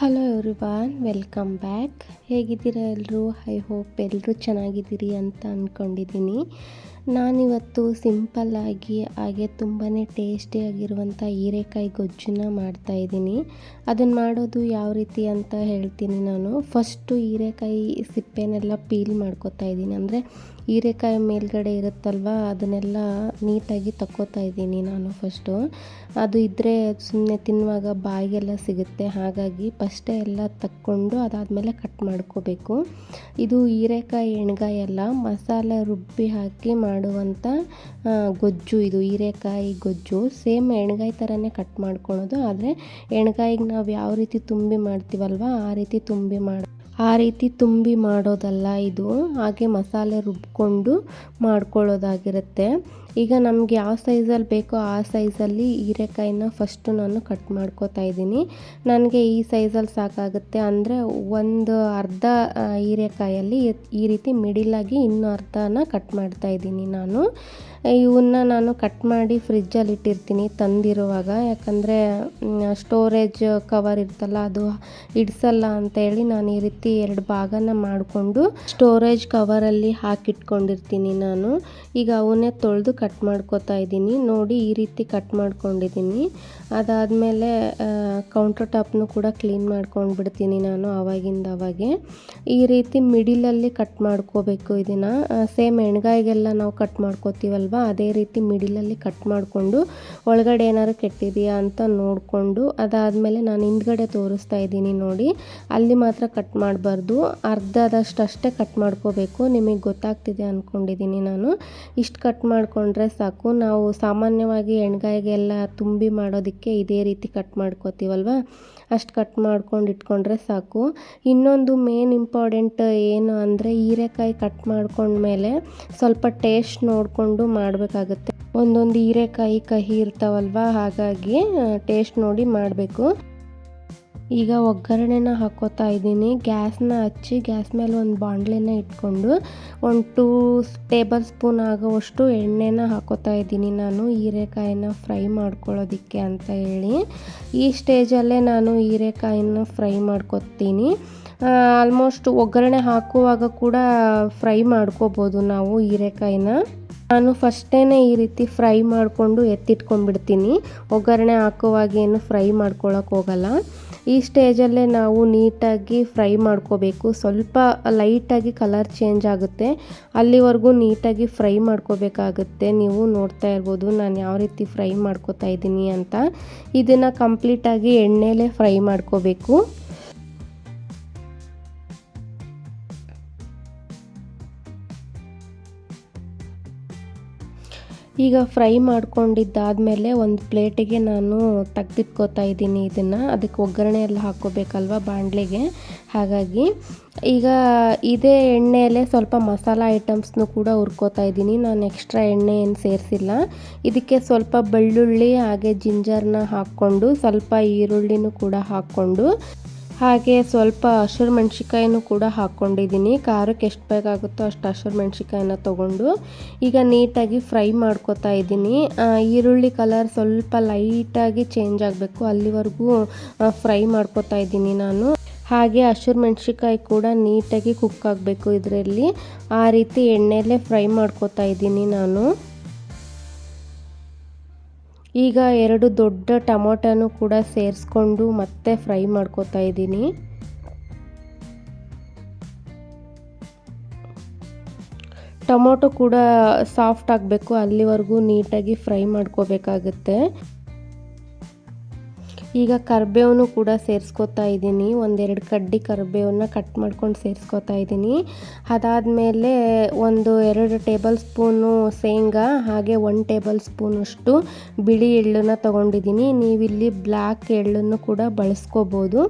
Hello everyone welcome back ಹೇಗಿದ್ದೀರಾ ಎಲ್ಲರೂ I hope ಎಲ್ಲರೂ ಚೆನ್ನಾಗಿದ್ದೀರಿ ಅಂತ ಅಂದ್ಕೊಂಡಿದ್ದೀನಿ ನಾನಿವತ್ತು ಸಿಂಪಲ್ಲಾಗಿ ಹಾಗೆ ತುಂಬಾ ಟೇಸ್ಟಿಯಾಗಿರುವಂಥ ಹೀರೆಕಾಯಿ ಗೊಜ್ಜನ್ನ ಮಾಡ್ತಾಯಿದ್ದೀನಿ ಅದನ್ನು ಮಾಡೋದು ಯಾವ ರೀತಿ ಅಂತ ಹೇಳ್ತೀನಿ ನಾನು. ಫಸ್ಟು ಹೀರೆಕಾಯಿ ಸಿಪ್ಪೆನೆಲ್ಲ ಪೀಲ್ ಮಾಡ್ಕೊತಾ ಇದ್ದೀನಿ. ಅಂದರೆ ಹೀರೆಕಾಯಿ ಮೇಲ್ಗಡೆ ಇರುತ್ತಲ್ವ, ಅದನ್ನೆಲ್ಲ ನೀಟಾಗಿ ತಕ್ಕೋತಾ ಇದ್ದೀನಿ ನಾನು ಫಸ್ಟು ಅದು ಇದ್ದರೆ ಸುಮ್ಮನೆ ತಿನ್ನುವಾಗ ಬಾಯಿಗೆಲ್ಲ ಸಿಗುತ್ತೆ, ಹಾಗಾಗಿ ಫಸ್ಟೇ ಎಲ್ಲ ತಕ್ಕೊಂಡು ಅದಾದಮೇಲೆ ಕಟ್ ಮಾಡ್ಕೋಬೇಕು. ಇದು ಹೀರೆಕಾಯಿ ಎಣ್ಗಾಯಿ ಎಲ್ಲ ಮಸಾಲೆ ರುಬ್ಬಿ ಹಾಕಿ ಮಾಡುವಂಥ ಗೊಜ್ಜು ಇದು, ಹೀರೆಕಾಯಿ ಗೊಜ್ಜು. ಸೇಮ್ ಎಣ್ಗಾಯಿ ಥರನೇ ಕಟ್ ಮಾಡ್ಕೊಳೋದು, ಆದರೆ ಎಣ್ಗಾಯಿಗೆ ನಾವು ಯಾವ ರೀತಿ ತುಂಬಿ ಮಾಡ್ತೀವಲ್ವ, ಆ ರೀತಿ ತುಂಬಿ ಮಾಡಿ ಆ ರೀತಿ ತುಂಬಿ ಮಾಡೋದಲ್ಲ ಇದು. ಹಾಗೆ ಮಸಾಲೆ ರುಬ್ಕೊಂಡು ಮಾಡ್ಕೊಳ್ಳೋದಾಗಿರುತ್ತೆ. ಈಗ ನಮ್ಗೆ ಯಾವ ಸೈಜಲ್ಲಿ ಬೇಕೋ ಆ ಸೈಜಲ್ಲಿ ಹೀರೆಕಾಯಿನ ಫಸ್ಟು ನಾನು ಕಟ್ ಮಾಡ್ಕೋತಾ ಇದ್ದೀನಿ. ನನಗೆ ಈ ಸೈಜಲ್ಲಿ ಸಾಕಾಗುತ್ತೆ. ಅಂದರೆ ಒಂದು ಅರ್ಧ ಹೀರೆಕಾಯಲ್ಲಿ ಈ ರೀತಿ ಮಿಡಿಲಾಗಿ ಇನ್ನೂ ಅರ್ಧನ ಕಟ್ ಮಾಡ್ತಾ ಇದ್ದೀನಿ ನಾನು. ಇವನ್ನ ನಾನು ಕಟ್ ಮಾಡಿ ಫ್ರಿಜ್ಜಲ್ಲಿ ಇಟ್ಟಿರ್ತೀನಿ ತಂದಿರುವಾಗ. ಯಾಕಂದರೆ ಸ್ಟೋರೇಜ್ ಕವರ್ ಇರ್ತಲ್ಲ, ಅದು ಇಡ್ಸಲ್ಲ ಅಂತ ಹೇಳಿ ನಾನು ಈ ರೀತಿ ಎರಡು ಭಾಗನ ಮಾಡಿಕೊಂಡು ಸ್ಟೋರೇಜ್ ಕವರಲ್ಲಿ ಹಾಕಿಟ್ಕೊಂಡಿರ್ತೀನಿ ನಾನು. ಈಗ ಅವನ್ನೇ ತೊಳೆದು ಕಟ್ ಮಾಡ್ಕೋತಾ ಇದ್ದೀನಿ. ನೋಡಿ ಈ ರೀತಿ ಕಟ್ ಮಾಡ್ಕೊಂಡಿದ್ದೀನಿ. ಅದಾದಮೇಲೆ ಕೌಂಟರ್ ಟಾಪ್ನು ಕೂಡ ಕ್ಲೀನ್ ಮಾಡ್ಕೊಂಡು ಬಿಡ್ತೀನಿ ನಾನು ಆವಾಗಿಂದ ಅವಾಗೆ. ಈ ರೀತಿ ಮಿಡಿಲಲ್ಲಿ ಕಟ್ ಮಾಡ್ಕೋಬೇಕು ಇದನ್ನು. ಸೇಮ್ ಎಣ್ಗಾಯಿಗೆಲ್ಲ ನಾವು ಕಟ್ ಮಾಡ್ಕೋತೀವಲ್ವ? ಅದೇ ರೀತಿ ಮಿಡಿಲಲ್ಲಿ ಕಟ್ ಮಾಡಿಕೊಂಡು ಒಳಗಡೆ ಏನಾದ್ರು ಕೆಟ್ಟಿದೆಯಾ ಅಂತ ನೋಡಿಕೊಂಡು ಅದಾದಮೇಲೆ ನಾನು ಹಿಂದ್ಗಡೆ ತೋರಿಸ್ತಾ ಇದ್ದೀನಿ ನೋಡಿ. ಅಲ್ಲಿ ಮಾತ್ರ ಕಟ್ ಮಾಡಬಾರ್ದು. ಅರ್ಧದಷ್ಟು ಅಷ್ಟೇ ಕಟ್ ಮಾಡ್ಕೋಬೇಕು. ನಿಮಗೆ ಗೊತ್ತಾಗ್ತಿದೆ ಅಂದ್ಕೊಂಡಿದ್ದೀನಿ ನಾನು. ಇಷ್ಟು ಕಟ್ ಮಾಡಿಕೊಂಡ್ರೆ ಸಾಕು. ನಾವು ಸಾಮಾನ್ಯವಾಗಿ ಎಣ್ಗಾಯಿಗೆಲ್ಲ ತುಂಬಿ ಮಾಡೋದಕ್ಕೆ ಇದೇ ರೀತಿ ಕಟ್ ಮಾಡ್ಕೋತೀವಲ್ವ? ಅಷ್ಟು ಕಟ್ ಮಾಡ್ಕೊಂಡು ಇಟ್ಕೊಂಡ್ರೆ ಸಾಕು. ಇನ್ನೊಂದು ಮೇನ್ ಇಂಪಾರ್ಟೆಂಟ್ ಏನು ಅಂದರೆ ಹೀರೆಕಾಯಿ ಕಟ್ ಮಾಡ್ಕೊಂಡ್ಮೇಲೆ ಸ್ವಲ್ಪ ಟೇಸ್ಟ್ ನೋಡಿಕೊಂಡು ಮಾಡಬೇಕಾಗುತ್ತೆ. ಒಂದೊಂದು ಹೀರೆಕಾಯಿ ಕಹಿ ಇರ್ತಾವಲ್ವ? ಹಾಗಾಗಿ ಟೇಸ್ಟ್ ನೋಡಿ ಮಾಡಬೇಕು. ಈಗ ಒಗ್ಗರಣೆನ ಹಾಕೋತಾ ಇದ್ದೀನಿ. ಗ್ಯಾಸ್ನ ಹಚ್ಚಿ ಗ್ಯಾಸ್ ಮೇಲೆ ಒಂದು ಬಾಣಲೆನ ಇಟ್ಕೊಂಡು ಒಂದು ಟೂ ಟೇಬಲ್ ಸ್ಪೂನ್ ಆಗೋವಷ್ಟು ಎಣ್ಣೆನ ಹಾಕೋತಾ ಇದ್ದೀನಿ ನಾನು. ಹೀರೆಕಾಯಿನ ಫ್ರೈ ಮಾಡ್ಕೊಳ್ಳೋದಕ್ಕೆ ಅಂತ ಹೇಳಿ. ಈ ಸ್ಟೇಜಲ್ಲೇ ನಾನು ಹೀರೆಕಾಯಿನ ಫ್ರೈ ಮಾಡ್ಕೊತೀನಿ. ಆಲ್ಮೋಸ್ಟ್ ಒಗ್ಗರಣೆ ಹಾಕುವಾಗ ಕೂಡ ಫ್ರೈ ಮಾಡ್ಕೋಬೋದು ನಾವು ಹೀರೆಕಾಯಿನ. ನಾನು ಫಸ್ಟೇ ಈ ರೀತಿ ಫ್ರೈ ಮಾಡಿಕೊಂಡು ಎತ್ತಿಟ್ಕೊಂಡ್ಬಿಡ್ತೀನಿ. ಒಗ್ಗರಣೆ ಹಾಕುವಾಗ ಏನು ಫ್ರೈ ಮಾಡ್ಕೊಳಕ್ಕೆ ಹೋಗಲ್ಲ. ಈ ಸ್ಟೇಜಲ್ಲೇ ನಾವು ನೀಟಾಗಿ ಫ್ರೈ ಮಾಡ್ಕೋಬೇಕು. ಸ್ವಲ್ಪ ಲೈಟಾಗಿ ಕಲರ್ ಚೇಂಜ್ ಆಗುತ್ತೆ. ಅಲ್ಲಿವರೆಗೂ ನೀಟಾಗಿ ಫ್ರೈ ಮಾಡ್ಕೋಬೇಕಾಗುತ್ತೆ. ನೀವು ನೋಡ್ತಾ ಇರ್ಬೋದು ನಾನು ಯಾವ ರೀತಿ ಫ್ರೈ ಮಾಡ್ಕೋತಾ ಇದ್ದೀನಿ ಅಂತ. ಇದನ್ನು ಕಂಪ್ಲೀಟಾಗಿ ಎಣ್ಣೆಲೇ ಫ್ರೈ ಮಾಡ್ಕೋಬೇಕು. ಈಗ ಫ್ರೈ ಮಾಡ್ಕೊಂಡಿದ್ದಾದಮೇಲೆ ಒಂದು ಪ್ಲೇಟಿಗೆ ನಾನು ತೆಗ್ದಿಟ್ಕೋತಾ ಇದ್ದೀನಿ ಇದನ್ನು. ಅದಕ್ಕೆ ಒಗ್ಗರಣೆ ಎಲ್ಲ ಹಾಕ್ಕೋಬೇಕಲ್ವ ಬಾಣಲೆಗೆ ಹಾಗಾಗಿ ಈಗ ಇದೇ ಎಣ್ಣೆಯಲ್ಲೇ ಸ್ವಲ್ಪ ಮಸಾಲ ಐಟಮ್ಸ್ನು ಕೂಡ ಹುರ್ಕೋತಾ ಇದ್ದೀನಿ. ನಾನು ಎಕ್ಸ್ಟ್ರಾ ಎಣ್ಣೆ ಏನು ಸೇರಿಸಿಲ್ಲ. ಇದಕ್ಕೆ ಸ್ವಲ್ಪ ಬೆಳ್ಳುಳ್ಳಿ, ಹಾಗೆ ಜಿಂಜರ್ನ ಹಾಕ್ಕೊಂಡು ಸ್ವಲ್ಪ ಈರುಳ್ಳಿನೂ ಕೂಡ ಹಾಕ್ಕೊಂಡು ಹಾಗೆ ಸ್ವಲ್ಪ ಹಸಿರು ಮೆಣ್ಸಿಕಾಯಿನೂ ಕೂಡ ಹಾಕ್ಕೊಂಡಿದ್ದೀನಿ. ಖಾರಕ್ಕೆ ಎಷ್ಟು ಬೇಕಾಗುತ್ತೋ ಅಷ್ಟು ಹಸಿರು ಮೆಣ್ಸಿಕಾಯಿನ ತೊಗೊಂಡು ಈಗ ನೀಟಾಗಿ ಫ್ರೈ ಮಾಡ್ಕೋತಾ ಇದ್ದೀನಿ. ಈರುಳ್ಳಿ ಕಲರ್ ಸ್ವಲ್ಪ ಲೈಟಾಗಿ ಚೇಂಜ್ ಆಗಬೇಕು. ಅಲ್ಲಿವರೆಗೂ ಫ್ರೈ ಮಾಡ್ಕೋತಾ ಇದ್ದೀನಿ ನಾನು. ಹಾಗೆ ಹಸಿರು ಮೆಣಸಿಕಾಯಿ ಕೂಡ ನೀಟಾಗಿ ಕುಕ್ ಆಗಬೇಕು ಇದರಲ್ಲಿ. ಆ ರೀತಿ ಎಣ್ಣೆಯಲ್ಲೇ ಫ್ರೈ ಮಾಡ್ಕೋತಾ ಇದ್ದೀನಿ ನಾನು. ಈಗ ಎರಡು ದೊಡ್ಡ ಟೊಮೊಟೊನು ಕೂಡ ಸೇರಿಸ್ಕೊಂಡು ಮತ್ತೆ ಫ್ರೈ ಮಾಡ್ಕೋತಾ ಇದ್ದೀನಿ. ಟೊಮೊಟೊ ಕೂಡ ಸಾಫ್ಟ್ ಆಗಬೇಕು, ಅಲ್ಲಿವರೆಗೂ ನೀಟಾಗಿ ಫ್ರೈ ಮಾಡ್ಕೋಬೇಕಾಗುತ್ತೆ. ಈಗ ಕರ್ಬೇವನ್ನು ಕೂಡ ಸೇರಿಸ್ಕೊತಾ ಇದ್ದೀನಿ. ಒಂದೆರಡು ಕಡ್ಡಿ ಕರ್ಬೇವನ್ನ ಕಟ್ ಮಾಡ್ಕೊಂಡು ಸೇರಿಸ್ಕೊತಾ ಇದ್ದೀನಿ. ಅದಾದಮೇಲೆ ಒಂದು ಎರಡು ಟೇಬಲ್ ಸ್ಪೂನು ಶೇಂಗಾ, ಹಾಗೆ ಒನ್ ಟೇಬಲ್ ಸ್ಪೂನಷ್ಟು ಬಿಳಿ ಎಳ್ಳನ್ನು ತೊಗೊಂಡಿದ್ದೀನಿ. ನೀವಿಲ್ಲಿ ಬ್ಲ್ಯಾಕ್ ಎಳ್ಳನ್ನು ಕೂಡ ಬಳಸ್ಕೋಬೋದು.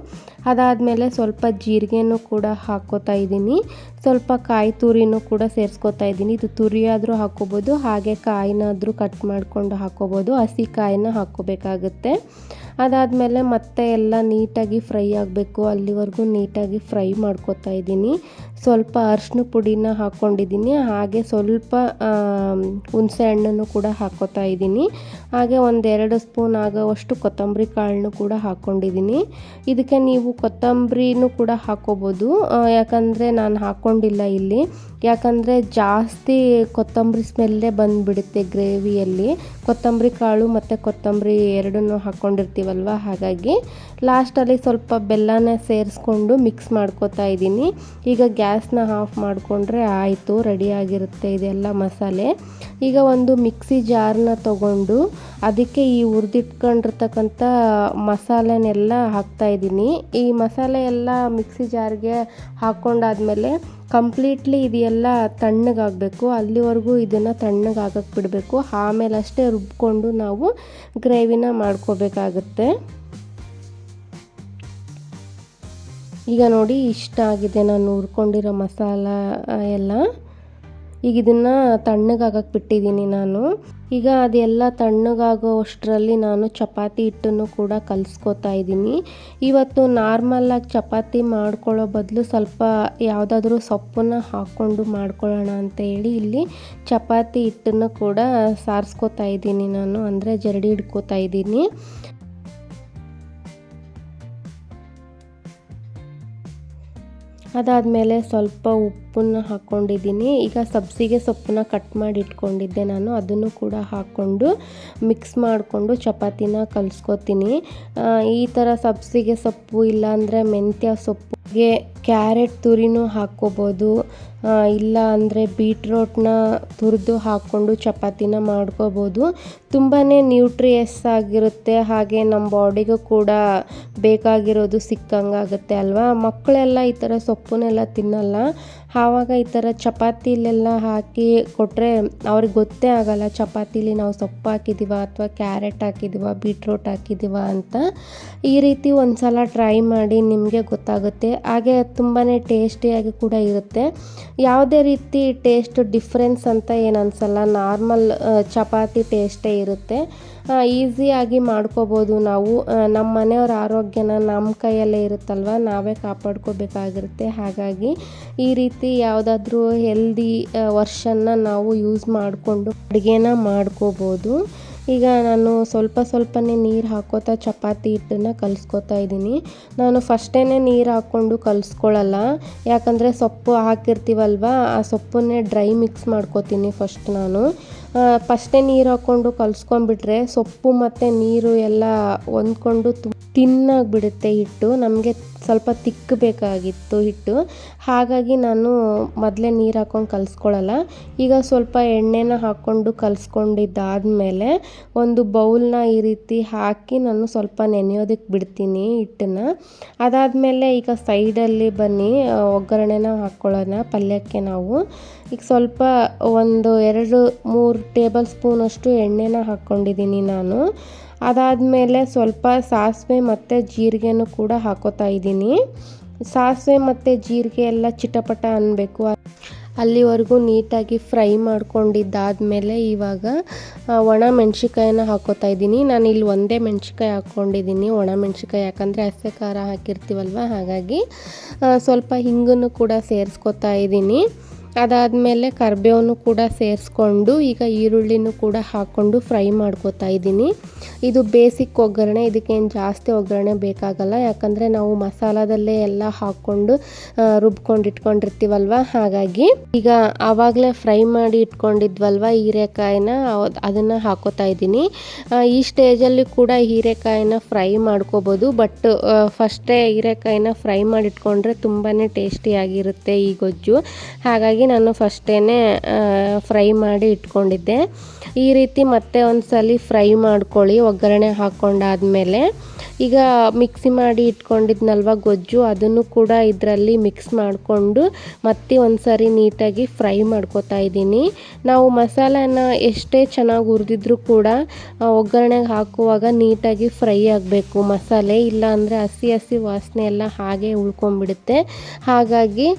ಅದಾದಮೇಲೆ ಸ್ವಲ್ಪ ಜೀರಿಗೆನೂ ಕೂಡ ಹಾಕೋತಾ ಇದ್ದೀನಿ. ಸ್ವಲ್ಪ ಕಾಯಿ ತುರಿನೂ ಕೂಡ ಸೇರಿಸ್ಕೊತಾ ಇದ್ದೀನಿ. ಇದು ತುರಿಯಾದರೂ ಹಾಕೋಬೋದು ಹಾಗೆ ಕಾಯಿನಾದರೂ ಕಟ್ ಮಾಡಿಕೊಂಡು ಹಾಕ್ಕೋಬೋದು. ಹಸಿ ಕಾಯಿನ ಹಾಕ್ಕೋಬೇಕಾಗುತ್ತೆ. ಅದಾದಮೇಲೆ ಮತ್ತೆ ಎಲ್ಲ ನೀಟಾಗಿ ಫ್ರೈ ಆಗಬೇಕು. ಅಲ್ಲಿವರೆಗೂ ನೀಟಾಗಿ ಫ್ರೈ ಮಾಡ್ಕೊತಾ ಇದ್ದೀನಿ. ಸ್ವಲ್ಪ ಅರಿಶಿನ ಪುಡಿನ ಹಾಕ್ಕೊಂಡಿದ್ದೀನಿ. ಹಾಗೆ ಸ್ವಲ್ಪ ಹುಣಸೆ ಹಣ್ಣನ್ನು ಕೂಡ ಹಾಕ್ಕೋತಾ ಇದ್ದೀನಿ. ಹಾಗೆ ಒಂದೆರಡು ಸ್ಪೂನ್ ಆಗೋವಷ್ಟು ಕೊತ್ತಂಬರಿ ಕಾಳನ್ನು ಕೂಡ ಹಾಕ್ಕೊಂಡಿದ್ದೀನಿ. ಇದಕ್ಕೆ ನೀವು ಕೊತ್ತಂಬರಿನೂ ಕೂಡ ಹಾಕ್ಕೋಬೋದು ಯಾಕಂದರೆ ನಾನು ಹಾಕ್ಕೊಂಡಿಲ್ಲ ಇಲ್ಲಿ. ಯಾಕಂದರೆ ಜಾಸ್ತಿ ಕೊತ್ತಂಬರಿ ಸ್ಮೆಲ್ಲೇ ಬಂದುಬಿಡುತ್ತೆ ಗ್ರೇವಿಯಲ್ಲಿ. ಕೊತ್ತಂಬರಿ ಕಾಳು ಮತ್ತು ಕೊತ್ತಂಬರಿ ಎರಡನ್ನೂ ಹಾಕ್ಕೊಂಡಿರ್ತೀವಲ್ವ? ಹಾಗಾಗಿ ಲಾಸ್ಟಲ್ಲಿ ಸ್ವಲ್ಪ ಬೆಲ್ಲನ ಸೇರಿಸ್ಕೊಂಡು ಮಿಕ್ಸ್ ಮಾಡ್ಕೋತಾ ಇದ್ದೀನಿ. ಈಗ ಗ್ಯಾಸ್ನ ಆಫ್ ಮಾಡಿಕೊಂಡ್ರೆ ಆಯಿತು, ರೆಡಿಯಾಗಿರುತ್ತೆ ಇದೆಲ್ಲ ಮಸಾಲೆ. ಈಗ ಒಂದು ಮಿಕ್ಸಿ ಜಾರ್ನ ತಗೊಂಡು ಅದಕ್ಕೆ ಈ ಹುರಿದಿಟ್ಕೊಂಡಿರ್ತಕ್ಕಂಥ ಮಸಾಲೆನೆಲ್ಲ ಹಾಕ್ತಾಯಿದ್ದೀನಿ ಈ ಮಸಾಲೆ ಎಲ್ಲ ಮಿಕ್ಸಿ ಜಾರ್ಗೆ ಹಾಕ್ಕೊಂಡಾದಮೇಲೆ ಕಂಪ್ಲೀಟ್ಲಿ ಇದೆಲ್ಲ ತಣ್ಣಗಾಗಬೇಕು. ಅಲ್ಲಿವರೆಗೂ ಇದನ್ನು ತಣ್ಣಗಾಗಕ್ಕೆ ಬಿಡಬೇಕು. ಆಮೇಲೆ ಅಷ್ಟೇ ರುಬ್ಕೊಂಡು ನಾವು ಗ್ರೇವಿನ ಮಾಡ್ಕೋಬೇಕಾಗುತ್ತೆ. ಈಗ ನೋಡಿ ಇಷ್ಟ ಆಗಿದೆ. ನಾನು ಹುರ್ಕೊಂಡಿರೋ ಮಸಾಲ ಎಲ್ಲ. ಈಗ ಇದನ್ನು ತಣ್ಣಗಾಗಕ್ಕೆ ಬಿಟ್ಟಿದ್ದೀನಿ ನಾನು. ಈಗ ಅದೆಲ್ಲ ತಣ್ಣಗಾಗೋಷ್ಟರಲ್ಲಿ ನಾನು ಚಪಾತಿ ಹಿಟ್ಟನ್ನು ಕೂಡ ಕಲಿಸ್ಕೊತಾ ಇದ್ದೀನಿ. ಇವತ್ತು ನಾರ್ಮಲ್ಲಾಗಿ ಚಪಾತಿ ಮಾಡ್ಕೊಳ್ಳೋ ಬದಲು ಸ್ವಲ್ಪ ಯಾವುದಾದ್ರೂ ಸೊಪ್ಪನ್ನು ಹಾಕ್ಕೊಂಡು ಮಾಡ್ಕೊಳ್ಳೋಣ ಅಂತ ಹೇಳಿ ಇಲ್ಲಿ ಚಪಾತಿ ಹಿಟ್ಟನ್ನು ಕೂಡ ಸಾರಿಸ್ಕೋತಾ ಇದ್ದೀನಿ ನಾನು. ಅಂದರೆ ಜರಡಿ ಹಿಡ್ಕೋತಾ ಇದ್ದೀನಿ. ಅದಾದಮೇಲೆ ಸ್ವಲ್ಪ ಉಪ್ಪನ್ನು ಹಾಕ್ಕೊಂಡಿದ್ದೀನಿ ಈಗ ಸಬ್ಸಿಗೆ ಸೊಪ್ಪನ್ನ ಕಟ್ ಮಾಡಿ ಇಟ್ಕೊಂಡಿದ್ದೆ ನಾನು. ಅದನ್ನು ಕೂಡ ಹಾಕ್ಕೊಂಡು ಮಿಕ್ಸ್ ಮಾಡಿಕೊಂಡು ಚಪಾತಿನ ಕಲಿಸ್ಕೊತೀನಿ. ಈ ಥರ ಸಬ್ಸಿಗೆ ಸೊಪ್ಪು ಇಲ್ಲಾಂದರೆ ಮೆಂತ್ಯ ಸೊಪ್ಪಿಗೆ, ಕ್ಯಾರೆಟ್ ತುರಿನೂ ಹಾಕ್ಕೋಬೋದು. ಇಲ್ಲ ಅಂದರೆ ಬೀಟ್ರೋಟ್ನ ತುರಿದು ಹಾಕ್ಕೊಂಡು ಚಪಾತಿನ ಮಾಡ್ಕೋಬೋದು. ತುಂಬಾ ನ್ಯೂಟ್ರಿಯಸ್ ಆಗಿರುತ್ತೆ. ಹಾಗೆ ನಮ್ಮ ಬಾಡಿಗೂ ಕೂಡ ಬೇಕಾಗಿರೋದು ಸಿಕ್ಕಂಗಾಗುತ್ತೆ ಅಲ್ವಾ? ಮಕ್ಕಳೆಲ್ಲ ಈ ಥರ ಸೊಪ್ಪನ್ನೆಲ್ಲ ತಿನ್ನಲ್ಲ. ಆವಾಗ ಈ ಥರ ಚಪಾತಿಲೆಲ್ಲ ಹಾಕಿ ಕೊಟ್ಟರೆ ಅವ್ರಿಗೆ ಗೊತ್ತೇ ಆಗಲ್ಲ, ಚಪಾತಿಲಿ ನಾವು ಸೊಪ್ಪು ಹಾಕಿದ್ದೀವ ಅಥವಾ ಕ್ಯಾರೆಟ್ ಹಾಕಿದ್ದೀವ ಬೀಟ್ರೂಟ್ ಹಾಕಿದ್ದೀವ ಅಂತ ಈ ರೀತಿ ಒಂದು ಸಲ ಟ್ರೈ ಮಾಡಿ ನಿಮಗೆ ಗೊತ್ತಾಗುತ್ತೆ. ಹಾಗೆ ತುಂಬಾ ಟೇಸ್ಟಿಯಾಗಿ ಕೂಡ ಇರುತ್ತೆ. ಯಾವುದೇ ರೀತಿ ಟೇಸ್ಟ್ ಡಿಫ್ರೆನ್ಸ್ ಅಂತ ಏನು ಅನಿಸಲ್ಲ ನಾರ್ಮಲ್ ಚಪಾತಿ ಟೇಸ್ಟೇ ಇರುತ್ತೆ. ಈಸಿಯಾಗಿ ಮಾಡ್ಕೋಬೋದು ನಾವು. ನಮ್ಮ ಮನೆಯವ್ರ ಆರೋಗ್ಯನ ನಮ್ಮ ಕೈಯಲ್ಲೇ ಇರುತ್ತಲ್ವ? ನಾವೇ ಕಾಪಾಡ್ಕೋಬೇಕಾಗಿರುತ್ತೆ. ಹಾಗಾಗಿ ಈ ರೀತಿ ಯಾವುದಾದ್ರೂ ಹೆಲ್ದಿ ವರ್ಷನ್ನ ನಾವು ಯೂಸ್ ಮಾಡಿಕೊಂಡು ಅಡುಗೆನ ಮಾಡ್ಕೋಬೋದು. ಈಗ ನಾನು ಸ್ವಲ್ಪ ಸ್ವಲ್ಪನೇ ನೀರು ಹಾಕೋತಾ ಚಪಾತಿ ಹಿಟ್ಟನ್ನು ಕಲಿಸ್ಕೊತಾ ಇದ್ದೀನಿ. ನಾನು ಫಸ್ಟೇ ನೀರು ಹಾಕ್ಕೊಂಡು ಕಲಿಸ್ಕೊಳ್ಳಲ್ಲ ಯಾಕಂದರೆ ಸೊಪ್ಪು ಹಾಕಿರ್ತೀವಲ್ವ? ಆ ಸೊಪ್ಪನ್ನೇ ಡ್ರೈ ಮಿಕ್ಸ್ ಮಾಡ್ಕೋತೀನಿ ಫಸ್ಟ್ ನಾನು. ಫಸ್ಟೇ ನೀರು ಹಾಕ್ಕೊಂಡು ಕಲಿಸ್ಕೊಂಡ್ಬಿಟ್ರೆ ಸೊಪ್ಪು ಮತ್ತು ನೀರು ಎಲ್ಲ ಹೊಂದ್ಕೊಂಡು ತಿನ್ನಾಗಿಬಿಡುತ್ತೆ ಹಿಟ್ಟು. ನಮಗೆ ಸ್ವಲ್ಪ ತಿಕ್ಕಬೇಕಾಗಿತ್ತು ಹಿಟ್ಟು. ಹಾಗಾಗಿ ನಾನು ಮೊದಲೇ ನೀರು ಹಾಕ್ಕೊಂಡು ಕಲಿಸ್ಕೊಳ್ಳಲ್ಲ ಈಗ ಸ್ವಲ್ಪ ಎಣ್ಣೆನ ಹಾಕ್ಕೊಂಡು ಕಲಿಸ್ಕೊಂಡಿದ್ದಾದಮೇಲೆ ಒಂದು ಬೌಲ್ನ ಈ ರೀತಿ ಹಾಕಿ ನಾನು ಸ್ವಲ್ಪ ನೆನೆಯೋದಕ್ಕೆ ಬಿಡ್ತೀನಿ ಹಿಟ್ಟನ್ನು. ಅದಾದಮೇಲೆ ಈಗ ಸೈಡಲ್ಲಿ ಬನ್ನಿ ಒಗ್ಗರಣೆನ ಹಾಕ್ಕೊಳ್ಳೋಣ ಪಲ್ಯಕ್ಕೆ ನಾವು. ಈಗ ಸ್ವಲ್ಪ ಒಂದು ಎರಡು ಮೂರು ಟೇಬಲ್ ಸ್ಪೂನಷ್ಟು ಎಣ್ಣೆನ ಹಾಕ್ಕೊಂಡಿದ್ದೀನಿ ನಾನು. ಅದಾದಮೇಲೆ ಸ್ವಲ್ಪ ಸಾಸಿವೆ ಮತ್ತು ಜೀರಿಗೆನೂ ಕೂಡ ಹಾಕೋತಾ ಇದ್ದೀನಿ. ಸಾಸಿವೆ ಮತ್ತು ಜೀರಿಗೆ ಎಲ್ಲ ಚಿಟಪಟ ಅನ್ನಬೇಕು ಅಲ್ಲಿವರೆಗೂ ನೀಟಾಗಿ ಫ್ರೈ ಮಾಡ್ಕೊಂಡಿದ್ದಾದಮೇಲೆ ಇವಾಗ ಒಣ ಮೆಣಸಿಕಾಯಿನ ಹಾಕೋತಾ ಇದ್ದೀನಿ. ನಾನು ಇಲ್ಲಿ ಒಂದೇ ಮೆಣಸಿಕಾಯಿ ಹಾಕ್ಕೊಂಡಿದ್ದೀನಿ ಒಣ ಮೆಣಸಿಕಾಯಿ ಯಾಕಂದರೆ ಹಸೆ ಖಾರ ಹಾಕಿರ್ತೀವಲ್ವ? ಹಾಗಾಗಿ ಸ್ವಲ್ಪ ಹಿಂಗನ್ನು ಕೂಡ ಸೇರಿಸ್ಕೊತಾ ಇದ್ದೀನಿ. ಅದಾದಮೇಲೆ ಕರಿಬೇವನ್ನು ಕೂಡ ಸೇರಿಸ್ಕೊಂಡು ಈಗ ಈರುಳ್ಳಿನೂ ಕೂಡ ಹಾಕ್ಕೊಂಡು ಫ್ರೈ ಮಾಡ್ಕೋತಾ ಇದ್ದೀನಿ. ಇದು ಬೇಸಿಕ್ ಒಗ್ಗರಣೆ ಇದಕ್ಕೇನು ಜಾಸ್ತಿ ಒಗ್ಗರಣೆ ಬೇಕಾಗಲ್ಲ. ಯಾಕಂದರೆ ನಾವು ಮಸಾಲದಲ್ಲೇ ಎಲ್ಲ ಹಾಕ್ಕೊಂಡು ರುಬ್ಕೊಂಡು ಇಟ್ಕೊಂಡಿರ್ತೀವಲ್ವ? ಹಾಗಾಗಿ ಈಗ ಆವಾಗಲೇ ಫ್ರೈ ಮಾಡಿ ಇಟ್ಕೊಂಡಿದ್ವಲ್ವ ಹೀರೆಕಾಯಿನ? ಅದನ್ನು ಹಾಕೋತಾ ಇದ್ದೀನಿ. ಈ ಸ್ಟೇಜಲ್ಲಿ ಕೂಡ ಹೀರೆಕಾಯಿನ ಫ್ರೈ ಮಾಡ್ಕೋಬೋದು. ಬಟ್ ಫಸ್ಟೇ ಹೀರೆಕಾಯಿನ ಫ್ರೈ ಮಾಡಿ ಇಟ್ಕೊಂಡ್ರೆ ತುಂಬಾ ಟೇಸ್ಟಿಯಾಗಿರುತ್ತೆ ಈ ಗೊಜ್ಜು. ಹಾಗಾಗಿ ನಾನು ಫಸ್ಟೇ ಫ್ರೈ ಮಾಡಿ ಇಟ್ಕೊಂಡಿದ್ದೆ. ಈ ರೀತಿ ಮತ್ತೆ ಒಂದು ಸಲ ಫ್ರೈ ಮಾಡ್ಕೊಳ್ಳಿ ಒಗ್ಗರಣೆ ಹಾಕ್ಕೊಂಡಾದ್ಮೇಲೆ ಈಗ ಮಿಕ್ಸಿ ಮಾಡಿ ಇಟ್ಕೊಂಡಿದ್ನಲ್ವ ಗೊಜ್ಜು, ಅದನ್ನು ಕೂಡ ಇದರಲ್ಲಿ ಮಿಕ್ಸ್ ಮಾಡಿಕೊಂಡು ಮತ್ತೆ ಒಂದು ಸರಿ ನೀಟಾಗಿ ಫ್ರೈ ಮಾಡ್ಕೋತಾ ಇದ್ದೀನಿ. ನಾವು ಮಸಾಲೆನ ಎಷ್ಟೇ ಚೆನ್ನಾಗಿ ಹುರಿದಿದ್ರೂ ಕೂಡ ಒಗ್ಗರಣೆಗೆ ಹಾಕುವಾಗ ನೀಟಾಗಿ ಫ್ರೈ ಆಗಬೇಕು ಮಸಾಲೆ. ಇಲ್ಲ ಅಂದರೆ ಹಸಿ ಹಸಿ ವಾಸನೆ ಎಲ್ಲ ಹಾಗೆ ಉಳ್ಕೊಂಡ್ಬಿಡುತ್ತೆ. ಹಾಗಾಗಿ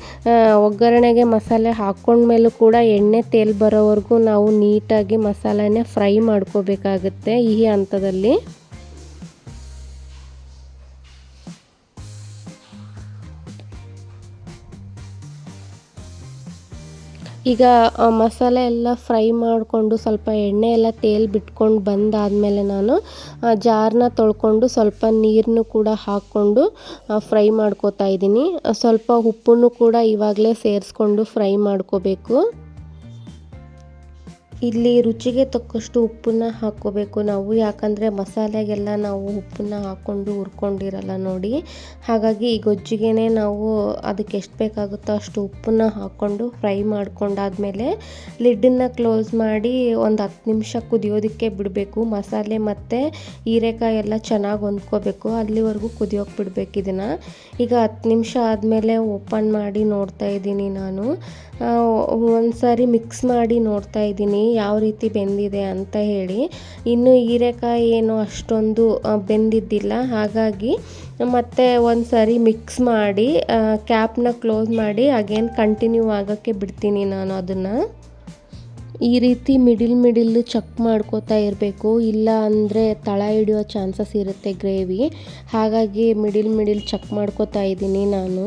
ಒಗ್ಗರಣೆಗೆ ಮಸಾಲೆ ಹಾಕ್ಕೊಂಡ್ಮೇಲೂ ಕೂಡ ಎಣ್ಣೆ ತೇಲ್ ಬರೋವರೆಗೂ ನಾವು ನೀಟಾಗಿ ಮಸಾಲೆನೇ ಫ್ರೈ ಮಾಡ್ಕೋಬೇಕಾಗುತ್ತೆ ಈ ಹಂತದಲ್ಲಿ. ಈಗ ಮಸಾಲೆ ಎಲ್ಲ ಫ್ರೈ ಮಾಡಿಕೊಂಡು ಸ್ವಲ್ಪ ಎಣ್ಣೆ ಎಲ್ಲ ತೇಲ್ ಬಿಟ್ಕೊಂಡು ಬಂದಾದಮೇಲೆ ನಾನು ಜಾರನ್ನ ತೊಳ್ಕೊಂಡು ಸ್ವಲ್ಪ ನೀರನ್ನು ಕೂಡ ಹಾಕ್ಕೊಂಡು ಫ್ರೈ ಮಾಡ್ಕೋತಾ ಇದ್ದೀನಿ. ಸ್ವಲ್ಪ ಉಪ್ಪನ್ನು ಕೂಡ ಇವಾಗಲೇ ಸೇರಿಸ್ಕೊಂಡು ಫ್ರೈ ಮಾಡ್ಕೋಬೇಕು. ಇಲ್ಲಿ ರುಚಿಗೆ ತಕ್ಕಷ್ಟು ಉಪ್ಪನ್ನ ಹಾಕ್ಕೋಬೇಕು ನಾವು. ಯಾಕಂದರೆ ಮಸಾಲೆಗೆಲ್ಲ ನಾವು ಉಪ್ಪನ್ನ ಹಾಕ್ಕೊಂಡು ಹುರ್ಕೊಂಡಿರಲ್ಲ ನೋಡಿ. ಹಾಗಾಗಿ ಈ ಗೊಜ್ಜಿಗೆ ನಾವು ಅದಕ್ಕೆ ಎಷ್ಟು ಬೇಕಾಗುತ್ತೋ ಅಷ್ಟು ಉಪ್ಪನ್ನ ಹಾಕ್ಕೊಂಡು ಫ್ರೈ ಮಾಡ್ಕೊಂಡಾದ್ಮೇಲೆ ಲಿಡ್ಡನ್ನು ಕ್ಲೋಸ್ ಮಾಡಿ ಒಂದು ಹತ್ತು ನಿಮಿಷ ಕುದಿಯೋದಕ್ಕೆ ಬಿಡಬೇಕು. ಮಸಾಲೆ ಮತ್ತು ಹೀರೆಕಾಯಿ ಎಲ್ಲ ಚೆನ್ನಾಗಿ ಹೊಂದ್ಕೋಬೇಕು. ಅಲ್ಲಿವರೆಗೂ ಕುದಿಯೋಕೆ ಬಿಡಬೇಕು ಇದನ್ನು. ಈಗ ಹತ್ತು ನಿಮಿಷ ಆದಮೇಲೆ ಓಪನ್ ಮಾಡಿ ನೋಡ್ತಾ ಇದ್ದೀನಿ ನಾನು. ಒಂದು ಸಾರಿ ಮಿಕ್ಸ್ ಮಾಡಿ ನೋಡ್ತಾ ಇದ್ದೀನಿ. ಯಾವ ರೀತಿ ಬೆಂದಿದೆ ಅಂತ ಹೇಳಿ, ಇನ್ನು ಹೀರೆಕಾಯಿ ಏನು ಅಷ್ಟೊಂದು ಬೆಂದಿದ್ದಿಲ್ಲ. ಹಾಗಾಗಿ ಮತ್ತೆ ಒಂದು ಸರಿ ಮಿಕ್ಸ್ ಮಾಡಿ ಕ್ಯಾಪ್ನ ಕ್ಲೋಸ್ ಮಾಡಿ ಅಗೇನ್ ಕಂಟಿನ್ಯೂ ಆಗೋಕ್ಕೆ ಬಿಡ್ತೀನಿ ನಾನು ಅದನ್ನು. ಈ ರೀತಿ ಮಿಡಿಲ್ ಮಿಡಿಲ್ ಚೆಕ್ ಮಾಡ್ಕೋತಾ ಇರಬೇಕು. ಇಲ್ಲ ಅಂದರೆ ತಳ ಹಿಡಿಯೋ ಚಾನ್ಸಸ್ ಇರುತ್ತೆ ಗ್ರೇವಿ. ಹಾಗಾಗಿ ಮಿಡಿಲ್ ಮಿಡಿಲ್ ಚೆಕ್ ಮಾಡ್ಕೋತಾ ಇದ್ದೀನಿ ನಾನು.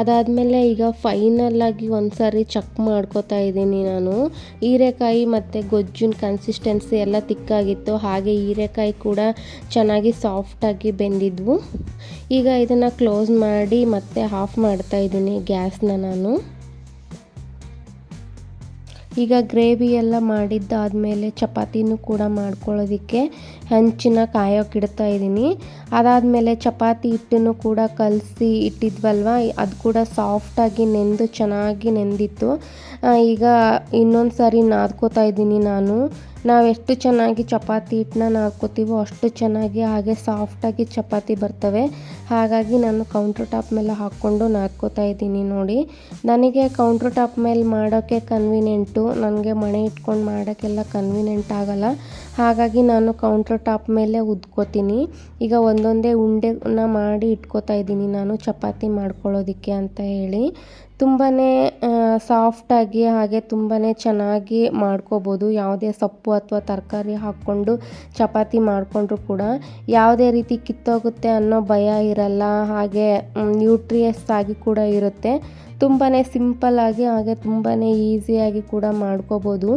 ಅದಾದಮೇಲೆ ಈಗ ಫೈನಲ್ಲಾಗಿ ಒಂದು ಸಾರಿ ಚೆಕ್ ಮಾಡ್ಕೋತಾ ಇದ್ದೀನಿ ನಾನು. ಹೀರೆಕಾಯಿ ಮತ್ತು ಗೊಜ್ಜಿನ ಕನ್ಸಿಸ್ಟೆನ್ಸಿ ಎಲ್ಲ ತಿಕ್ಕಾಗಿತ್ತು. ಹಾಗೆ ಹೀರೆಕಾಯಿ ಕೂಡ ಚೆನ್ನಾಗಿ ಸಾಫ್ಟಾಗಿ ಬೆಂದಿದ್ವು. ಈಗ ಇದನ್ನು ಕ್ಲೋಸ್ ಮಾಡಿ ಮತ್ತೆ ಆಫ್ ಮಾಡ್ತಾ ಇದ್ದೀನಿ ಗ್ಯಾಸ್ನ ನಾನು. ಈಗ ಗ್ರೇವಿ ಎಲ್ಲ ಮಾಡಿದ್ದಾದಮೇಲೆ ಚಪಾತಿನೂ ಕೂಡ ಮಾಡ್ಕೊಳ್ಳೋದಕ್ಕೆ ಹಂಚಿನ ಕಾಯೋಕ್ಕಿಡ್ತಾ ಇದ್ದೀನಿ. ಅದಾದಮೇಲೆ ಚಪಾತಿ ಹಿಟ್ಟನ್ನು ಕೂಡ ಕಲಸಿ ಇಟ್ಟಿದ್ವಲ್ವ? ಅದು ಕೂಡ ಸಾಫ್ಟಾಗಿ ನೆಂದು ಚೆನ್ನಾಗಿ ನೆಂದಿತ್ತು. ಈಗ ಇನ್ನೊಂದು ಸಾರಿ ನಾದ್ಕೋತಾ ಇದ್ದೀನಿ ನಾನು. ನಾವು ಎಷ್ಟು ಚೆನ್ನಾಗಿ ಚಪಾತಿ ಹಿಟ್ಟನ್ನ ನಾದ್ಕೋತೀವೋ ಅಷ್ಟು ಚೆನ್ನಾಗಿ ಹಾಗೆ ಸಾಫ್ಟಾಗಿ ಚಪಾತಿ ಬರ್ತವೆ. ಹಾಗಾಗಿ ನಾನು ಕೌಂಟ್ರ್ ಟಾಪ್ ಮೇಲೆ ಹಾಕ್ಕೊಂಡು ನಾದ್ಕೋತಾ ಇದ್ದೀನಿ ನೋಡಿ. ನನಗೆ ಕೌಂಟ್ರ್ ಟಾಪ್ ಮೇಲೆ ಮಾಡೋಕ್ಕೆ ಕನ್ವೀನಿಯೆಂಟು ನನಗೆ ಮಣೆ ಇಟ್ಕೊಂಡು ಮಾಡೋಕ್ಕೆಲ್ಲ ಕನ್ವೀನಿಯೆಂಟ್ ಆಗಲ್ಲ. ಹಾಗಾಗಿ ನಾನು ಕೌಂಟ್ರ್ ಟಾಪ್ ಮೇಲೆ ಉದ್ಕೋತೀನಿ. ಈಗ ಒಂದೊಂದೇ ಉಂಡೆನ ಮಾಡಿ ಇಟ್ಕೋತಾ ಇದ್ದೀನಿ ನಾನು ಚಪಾತಿ ಮಾಡ್ಕೊಳ್ಳೋದಕ್ಕೆ ಅಂತ ಹೇಳಿ. ತುಂಬಾ ಸಾಫ್ಟಾಗಿ ಹಾಗೆ ತುಂಬಾ ಚೆನ್ನಾಗಿ ಮಾಡ್ಕೋಬೋದು. ಯಾವುದೇ ಸೊಪ್ಪು ಅಥವಾ ತರಕಾರಿ ಹಾಕ್ಕೊಂಡು ಚಪಾತಿ ಮಾಡಿಕೊಂಡ್ರು ಕೂಡ ಯಾವುದೇ ರೀತಿ ಕಿತ್ತೋಗುತ್ತೆ ಅನ್ನೋ ಭಯ ಇರಲ್ಲ. ಹಾಗೆ ನ್ಯೂಟ್ರಿಯಸ್ ಆಗಿ ಕೂಡ ಇರುತ್ತೆ. ತುಂಬಾ ಸಿಂಪಲ್ಲಾಗಿ ಹಾಗೆ ತುಂಬಾ ಈಸಿಯಾಗಿ ಕೂಡ ಮಾಡ್ಕೋಬೋದು.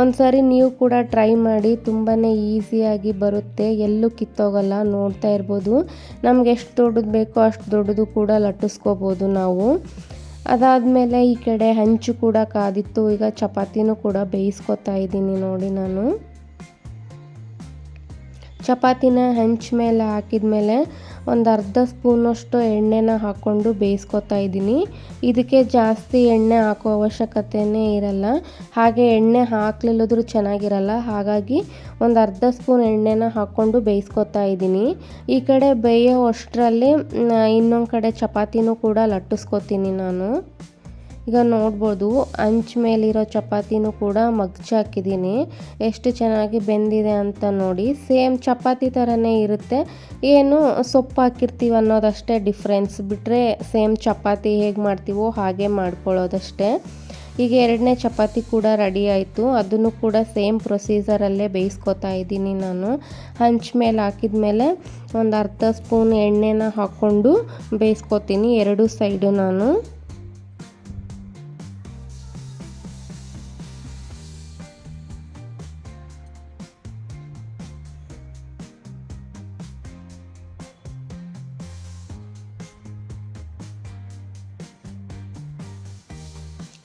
ಒಂದು ಸಾರಿ ನೀವು ಕೂಡ ಟ್ರೈ ಮಾಡಿ ತುಂಬಾ ಈಸಿಯಾಗಿ ಬರುತ್ತೆ. ಎಲ್ಲೂ ಕಿತ್ತೋಗಲ್ಲ, ನೋಡ್ತಾ ಇರ್ಬೋದು. ನಮ್ಗೆ ಎಷ್ಟು ದೊಡ್ಡದು ಬೇಕೋ ಅಷ್ಟು ದೊಡ್ಡದು ಕೂಡ ಲಟ್ಟಿಸ್ಕೋಬೋದು ನಾವು. ಅದಾದಮೇಲೆ ಈ ಕಡೆ ಹಂಚು ಕೂಡ ಕಾದಿತ್ತು. ಈಗ ಚಪಾತಿನೂ ಕೂಡ ಬೇಯಿಸ್ಕೊತಾ ಇದ್ದೀನಿ ನೋಡಿ ನಾನು. ಚಪಾತಿನ ಹಂಚ್ ಮೇಲೆ ಹಾಕಿದ ಮೇಲೆ ಒಂದು ಅರ್ಧ ಸ್ಪೂನಷ್ಟು ಎಣ್ಣೆನ ಹಾಕ್ಕೊಂಡು ಬೇಯಿಸ್ಕೊತಾ ಇದ್ದೀನಿ. ಇದಕ್ಕೆ ಜಾಸ್ತಿ ಎಣ್ಣೆ ಹಾಕೋ ಅವಶ್ಯಕತೆಯೇ ಇರಲ್ಲ. ಹಾಗೆ ಎಣ್ಣೆ ಹಾಕ್ಲಿಲ್ಲದ್ರೂ ಚೆನ್ನಾಗಿರಲ್ಲ. ಹಾಗಾಗಿ ಒಂದು ಅರ್ಧ ಸ್ಪೂನ್ ಎಣ್ಣೆನ ಹಾಕ್ಕೊಂಡು ಬೇಯಿಸ್ಕೊತಾ ಇದ್ದೀನಿ. ಈ ಕಡೆ ಬೇಯೋ ಅಷ್ಟರಲ್ಲಿ ಇನ್ನೊಂದು ಕಡೆ ಚಪಾತಿನೂ ಕೂಡ ಲಟ್ಟಿಸ್ಕೊತೀನಿ ನಾನು. ಈಗ ನೋಡ್ಬೋದು, ಅಂಚ್ ಮೇಲಿರೋ ಚಪಾತಿನೂ ಕೂಡ ಹಾಕಿದ್ದೀನಿ. ಎಷ್ಟು ಚೆನ್ನಾಗಿ ಬೆಂದಿದೆ ಅಂತ ನೋಡಿ, ಸೇಮ್ ಚಪಾತಿ ಥರನೇ ಇರುತ್ತೆ. ಏನು ಸೊಪ್ಪು ಹಾಕಿರ್ತೀವಿ ಅನ್ನೋದಷ್ಟೇ ಡಿಫ್ರೆನ್ಸ್ ಬಿಟ್ಟರೆ ಸೇಮ್ ಚಪಾತಿ ಹೇಗೆ ಮಾಡ್ತೀವೋ ಹಾಗೆ ಮಾಡ್ಕೊಳ್ಳೋದಷ್ಟೇ. ಈಗ ಎರಡನೇ ಚಪಾತಿ ಕೂಡ ರೆಡಿ ಆಯಿತು. ಅದನ್ನು ಕೂಡ ಸೇಮ್ ಪ್ರೊಸೀಜರಲ್ಲೇ ಬೇಯಿಸ್ಕೊತಾ ಇದ್ದೀನಿ ನಾನು. ಹಂಚ್ ಮೇಲೆ ಹಾಕಿದ ಮೇಲೆ ಒಂದು ಅರ್ಧ ಸ್ಪೂನ್ ಎಣ್ಣೆನ ಹಾಕ್ಕೊಂಡು ಬೇಯಿಸ್ಕೊತೀನಿ ಎರಡು ಸೈಡು ನಾನು.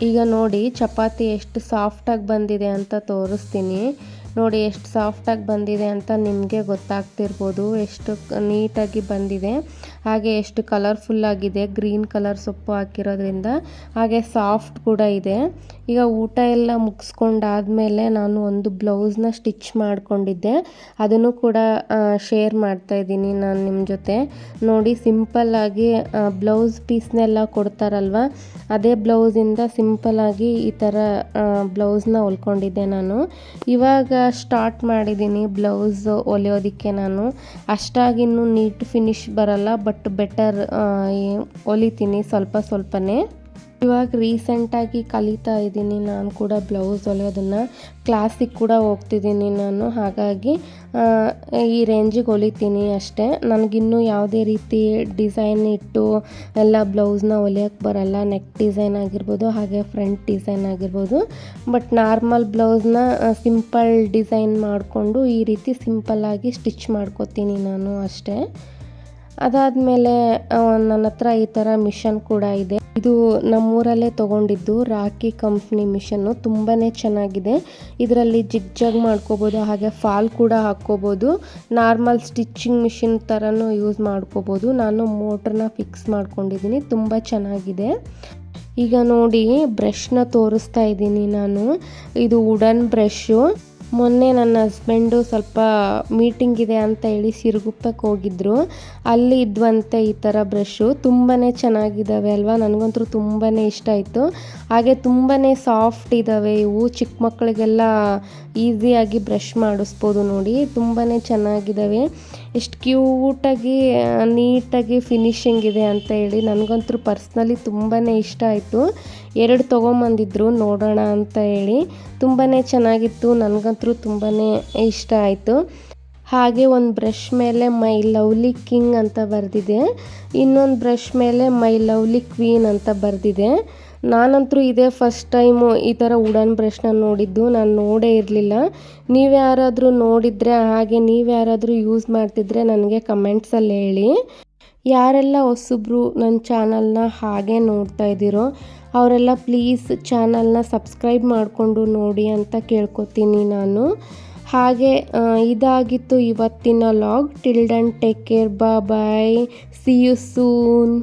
ಈಗ ನೋಡಿ ಚಪಾತಿ ಎಷ್ಟು ಸಾಫ್ಟಾಗಿ ಬಂದಿದೆ ಅಂತ ತೋರಿಸ್ತೀನಿ. ನೋಡಿ ಎಷ್ಟು ಸಾಫ್ಟಾಗಿ ಬಂದಿದೆ ಅಂತ ನಿಮಗೆ ಗೊತ್ತಾಗ್ತಿರ್ಬೋದು. ಎಷ್ಟು ನೀಟಾಗಿ ಬಂದಿದೆ. ಹಾಗೆ ಎಷ್ಟು ಕಲರ್ಫುಲ್ ಆಗಿದೆ. ಗ್ರೀನ್ ಕಲರ್ ಸೊಪ್ಪು ಹಾಕಿರೋದ್ರಿಂದ ಹಾಗೆ ಸಾಫ್ಟ್ ಕೂಡ ಇದೆ. ಈಗ ಊಟ ಎಲ್ಲ ಮುಗಿಸ್ಕೊಂಡಾದ್ಮೇಲೆ ನಾನು ಒಂದು ಬ್ಲೌಸ್ನ ಸ್ಟಿಚ್ ಮಾಡಿಕೊಂಡಿದ್ದೆ. ಅದನ್ನು ಕೂಡ ಶೇರ್ ಮಾಡ್ತಾ ಇದ್ದೀನಿ ನಾನು ನಿಮ್ಮ ಜೊತೆ. ನೋಡಿ ಸಿಂಪಲ್ಲಾಗಿ ಬ್ಲೌಸ್ ಪೀಸ್ನೆಲ್ಲ ಕೊಡ್ತಾರಲ್ವ? ಅದೇ ಬ್ಲೌಸಿಂದ ಸಿಂಪಲ್ಲಾಗಿ ಈ ಥರ ಬ್ಲೌಸ್ನ ಹೊಲ್ಕೊಂಡಿದ್ದೆ ನಾನು. ಇವಾಗ ಸ್ಟಾರ್ಟ್ ಮಾಡಿದ್ದೀನಿ ಬ್ಲೌಸ್ ಹೊಲಿಯೋದಕ್ಕೆ ನಾನು. ಅಷ್ಟಾಗಿನ್ನೂ ನೀಟ್ ಫಿನಿಶ್ ಬರಲ್ಲ ಬಟ್ ಬೆಟರ್ ಹೊಲಿತೀನಿ ಸ್ವಲ್ಪ ಸ್ವಲ್ಪನೇ. ಇವಾಗ ರೀಸೆಂಟಾಗಿ ಕಲಿತಾ ಇದ್ದೀನಿ. ನಾನು ಕೂಡ ಬ್ಲೌಸ್ ಹೊಲಿಯೋದನ್ನು ಕ್ಲಾಸಿಗೆ ಕೂಡ ಹೋಗ್ತಿದ್ದೀನಿ ನಾನು. ಹಾಗಾಗಿ ಈ ರೇಂಜಿಗೆ ಹೊಲಿತೀನಿ ಅಷ್ಟೇ. ನನಗಿನ್ನೂ ಯಾವುದೇ ರೀತಿ ಡಿಸೈನ್ ಇಟ್ಟು ಎಲ್ಲ ಬ್ಲೌಸ್ನ ಹೊಲಿಯೋಕ್ಕೆ ಬರಲ್ಲ. ನೆಕ್ ಡಿಸೈನ್ ಆಗಿರ್ಬೋದು, ಹಾಗೆ ಫ್ರಂಟ್ ಡಿಸೈನ್ ಆಗಿರ್ಬೋದು. ಬಟ್ ನಾರ್ಮಲ್ ಬ್ಲೌಸ್ನ ಸಿಂಪಲ್ ಡಿಸೈನ್ ಮಾಡಿಕೊಂಡು ಈ ರೀತಿ ಸಿಂಪಲ್ಲಾಗಿ ಸ್ಟಿಚ್ ಮಾಡ್ಕೋತೀನಿ ನಾನು ಅಷ್ಟೇ. ಅದಾದಮೇಲೆ ನನ್ನ ಹತ್ರ ಈ ಥರ ಮಿಷನ್ ಕೂಡ ಇದೆ. ಇದು ನಮ್ಮೂರಲ್ಲೇ ತಗೊಂಡಿದ್ದು. ರಾಕಿ ಕಂಪ್ನಿ ಮಿಷನ್ನು ತುಂಬಾ ಚೆನ್ನಾಗಿದೆ. ಇದರಲ್ಲಿ ಜಿಗ್ ಜಗ್ ಮಾಡ್ಕೋಬೋದು, ಹಾಗೆ ಫಾಲ್ ಕೂಡ ಹಾಕ್ಕೋಬೋದು. ನಾರ್ಮಲ್ ಸ್ಟಿಚಿಂಗ್ ಮಿಷಿನ್ ಥರನೂ ಯೂಸ್ ಮಾಡ್ಕೋಬೋದು. ನಾನು ಮೋಟ್ರನ್ನ ಫಿಕ್ಸ್ ಮಾಡ್ಕೊಂಡಿದ್ದೀನಿ. ತುಂಬ ಚೆನ್ನಾಗಿದೆ. ಈಗ ನೋಡಿ, ಬ್ರಷ್ನ ತೋರಿಸ್ತಾ ಇದ್ದೀನಿ ನಾನು. ಇದು ವುಡನ್ ಬ್ರಷು ಮೊನ್ನೆ ನನ್ನ ಹಸ್ಬೆಂಡು ಸ್ವಲ್ಪ ಮೀಟಿಂಗ್ ಇದೆ ಅಂತ ಹೇಳಿ ಸಿರುಗುಪ್ಪಕ್ಕೆ ಹೋಗಿದ್ರು. ಅಲ್ಲಿ ಇದ್ವಂತೆ ಈ ಥರ ಬ್ರಷ್ಷು ತುಂಬಾ ಚೆನ್ನಾಗಿದ್ದಾವೆ ಅಲ್ವಾ? ನನಗಂತೂ ತುಂಬಾ ಇಷ್ಟ ಆಯಿತು. ಹಾಗೆ ತುಂಬಾ ಸಾಫ್ಟ್ ಇದ್ದಾವೆ ಇವು. ಚಿಕ್ಕ ಮಕ್ಕಳಿಗೆಲ್ಲ ಈಸಿಯಾಗಿ ಬ್ರಷ್ ಮಾಡಿಸ್ಬೋದು ನೋಡಿ. ತುಂಬಾ ಚೆನ್ನಾಗಿದ್ದಾವೆ ಎಷ್ಟು ಕ್ಯೂಟಾಗಿ ನೀಟಾಗಿ ಫಿನಿಶಿಂಗ್ ಇದೆ ಅಂತ ಹೇಳಿ ನನಗಂತೂ ಪರ್ಸ್ನಲಿ ತುಂಬಾ ಇಷ್ಟ ಆಯಿತು. ಎರಡು ತೊಗೊಂಬಂದಿದ್ರು ನೋಡೋಣ ಅಂತ ಹೇಳಿ. ತುಂಬಾ ಚೆನ್ನಾಗಿತ್ತು, ನನಗಂತೂ ತುಂಬಾ ಇಷ್ಟ ಆಯಿತು. ಹಾಗೆ ಒಂದು ಬ್ರಷ್ ಮೇಲೆ ಮೈ ಲವ್ಲಿ ಕಿಂಗ್ ಅಂತ ಬರೆದಿದೆ. ಇನ್ನೊಂದು ಬ್ರಷ್ ಮೇಲೆ ಮೈ ಲವ್ಲಿ ಕ್ವೀನ್ ಅಂತ ಬರೆದಿದೆ. ನಾನಂತರೂ ಇದೇ ಫಸ್ಟ್ ಟೈಮು ಈ ಥರ ವುಡನ್ ಬ್ರಷ್ನ ನೋಡಿದ್ದು. ನಾನು ನೋಡೇ ಇರಲಿಲ್ಲ. ನೀವು ಯಾರಾದರೂ ನೋಡಿದರೆ ಹಾಗೆ ನೀವು ಯಾರಾದರೂ ಯೂಸ್ ಮಾಡ್ತಿದ್ರೆ ನನಗೆ ಕಮೆಂಟ್ಸಲ್ಲಿ ಹೇಳಿ. ಯಾರೆಲ್ಲ ಹೊಸಬ್ರು ನನ್ನ ಚಾನಲ್ನ ಹಾಗೆ ನೋಡ್ತಾ ಇದ್ದೀರೋ ಅವರೆಲ್ಲ ಪ್ಲೀಸ್ ಚಾನಲ್ನ ಸಬ್ಸ್ಕ್ರೈಬ್ ಮಾಡಿಕೊಂಡು ನೋಡಿ ಅಂತ ಕೇಳ್ಕೊತೀನಿ ನಾನು. ಹಾಗೆ ಇದಾಗಿತ್ತು ಇವತ್ತಿನ ಲಾಗ್ ಟಿಲ್ಡನ್ ಟೇಕ್ ಕೇರ್ ಬಾ ಬಾಯ್ ಸಿ ಯು ಸೂನ್